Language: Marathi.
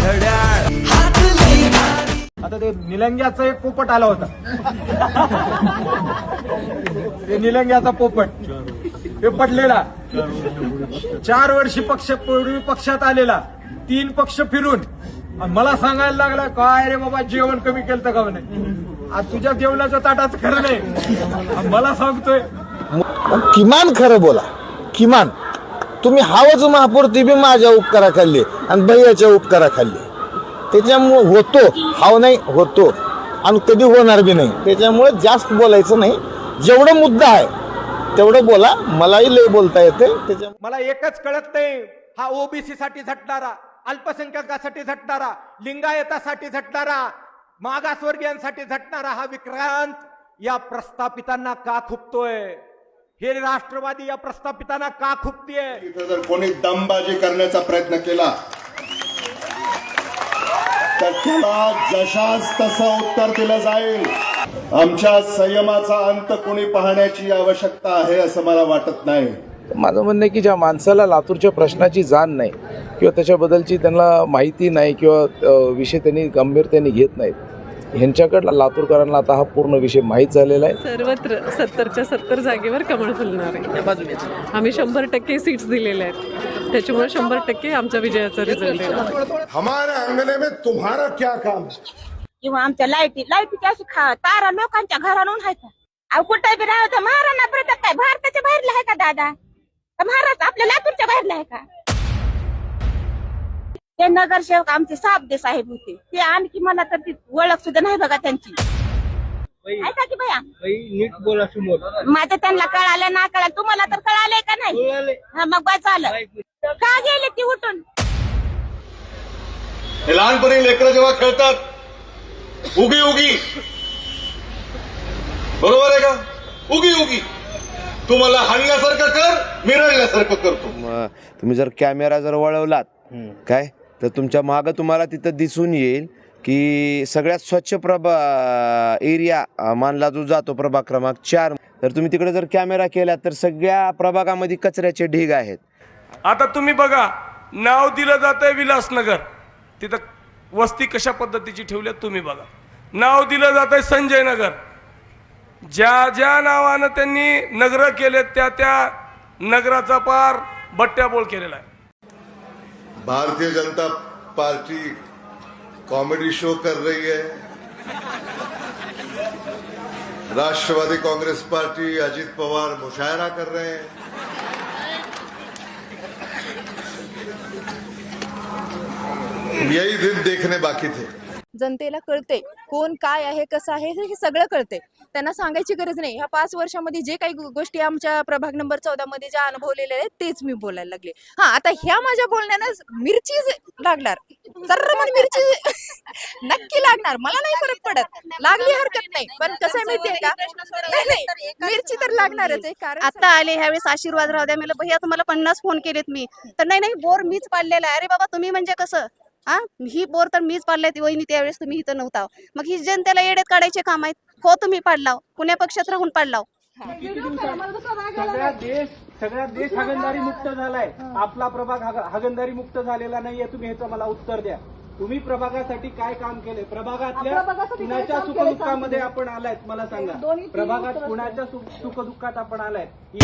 घड्याळ आता ते निलंग्याचा एक पोपट आला होता. ते निलंग्याचा पोपट. ते पडलेला. चार वर्षी पक्ष पूर्वी पक्षात आलेला. तीन पक्ष फिरून. मला सांगायला लागला काय रे बाबा जेवण कमी केलं का म्हणे? आज तुझ्या जेवणाचं ताटाच खरं नाही. मला सांगतोय. किमान खरं बोला. किमान. तुम्ही हावच महापौर ती बी माझ्या उपकाराखाली आणि भैयाच्या उपकाराखाली. त्याच्यामुळं होतो. हाव नाही होतो. आणि कधी होणार बी नाही. त्याच्यामुळे जास्त बोलायचं नाही. जेवढं मुद्दा आहे तेवढं बोला. मलाही लय बोलता येते त्याच्या मला एकच कळत नाही हा ओबीसी साठी झटणारा अल्पसंख्याकासाठी झटणारा लिंगायतासाठी झटणारा मागासवर्गीयांसाठी झटणारा हा विक्रांत या प्रस्थापितांना का खुपतोय? हे राष्ट्रवादी या प्रस्थापितांना का खुपतीये? इथं जर कोणी दमबाजी करण्याचा प्रयत्न केला तर त्याला जशास तसं उत्तर दिलं जाईल. आमच्या संयमाचा अंत कोणी पाहण्याची आवश्यकता आहे असं मला वाटत नाही. माझं म्हणणं आहे की ज्या माणसाला लातूरच्या प्रश्नाची जाण नाही किंवा त्याच्याबद्दलची त्यांना माहिती नाही किंवा अ, विषय त्यांनी गंभीरतेने घेत नाहीत ह्यांच्याकडला लातूरकरांना आता हा पूर्ण विषय माहीत झालेला आहे. सर्वत्र सत्तरच्या सत्तर जागेवर कमळ फुलणार आहे. आम्ही शंभर टक्के सीट्स दिलेल्या आहेत. त्याच्यामुळे शंभर टक्के आमच्या विजयाचा रिझल्ट येणार हमारे अंगणे में तुम्हारा क्या काम किंवा आमच्या लाईटी लाईटीची अशी खा तारा लोकांच्या आहेत अहो कुठे बी राहत महाराणा प्रताप काय भारताच्या बाहेरला आहे का दादा? महाराष्ट्र आपल्या लातूरच्या बाहेरला आहे का? ते नगरसेवक आमचे साबदे साहेब होते. ते आणखी मला तर ती ओळख सुद्धा नाही बघा त्यांची. ऐका की भैया नीट बोला समोर माझं त्यांना कळालं ना कळालं. तुम्हाला तर कळालंय का नाही? हा मग बस झालं. का गेले ती उठून? हे लहानपणी लेकरं जेव्हा खेळतात उगी उगी. बरोबर आहे का? उगी उगी. तू मला हाणल्यासारखं कर मिरळल्यासारखं करतो. तुम्ही जर कॅमेरा जर वळवलात काय? तर तुमच्या मागं तुम्हाला तिथं दिसून येईल की सगळ्यात स्वच्छ प्रभा एरिया मानला जो जातो प्रभाग क्रमांक चार. तर तुम्ही तिकडे जर कॅमेरा केला तर सगळ्या प्रभागामध्ये कचऱ्याचे ढीग आहेत. आता तुम्ही बघा नाव दिलं जातंय विलासनगर. तिथं वस्ती कशा पद्धतीची ठेवल्या तुम्ही बघा. नाव दिलं जातंय संजय नगर ज्या ज्या नावानं त्यांनी नगर केले त्या त्या नगराचा पार बट्ट्याबोळ केलेला आहे. Bharatiya Janata party comedy show कर रही है। राष्ट्रवादी कांग्रेस पार्टी अजीत पवार मुशायरा कर रहे हैं। यही दिन देखने बाकी थे। जनतेला कळते कोण काय आहे कसं आहे हे सगळं कळते. त्यांना सांगायची गरज नाही. ह्या पाच वर्षामध्ये जे काही गोष्टी आमच्या प्रभाग नंबर चौदा मध्ये ज्या अनुभवलेल्या आहेत तेच मी बोलायला लागले. हा आता ह्या माझ्या बोलण्यानं मिरची लागणार. सर्रमण मिरची नक्की लागणार. मला नाही फरक पडत. लागली हरकत नाही. पण कसं आहे माहितीये का? नाही, मिरची तर लागणारच आहे. कारण आता आले ह्यावेळेस आशीर्वाद राहू द्या. मला भैया तुम्हाला पन्नास फोन केलेत मी. तर नाही नाही बोर मीच पाडलेला आहे. अरे बाबा तुम्ही म्हणजे कसं? हा ही बोर तर मीच पाडलाय ती वहिनी त्यावेळेस तुम्ही इथं नव्हता. मग ही जनतेला येड्यात काढायचे काम आहेत. हो तुम्ही पाडलाव. कुण्या पक्षात राहून पाडलाव. सगळ्या देश सगळ्या देश मुक्त झालाय. आपला प्रभाग हाग- हागंदारी मुक्त झालेला नाहीये तुम्ही ह्याचं मला उत्तर द्या. तुम्ही प्रभागासाठी काय काम केले प्रभागातल्या कुणाच्या सुखदुःखामध्ये आपण आलायत? मला सांगा. प्रभागात कुणाच्या सुख- सुखदुःखात आपण आलायत?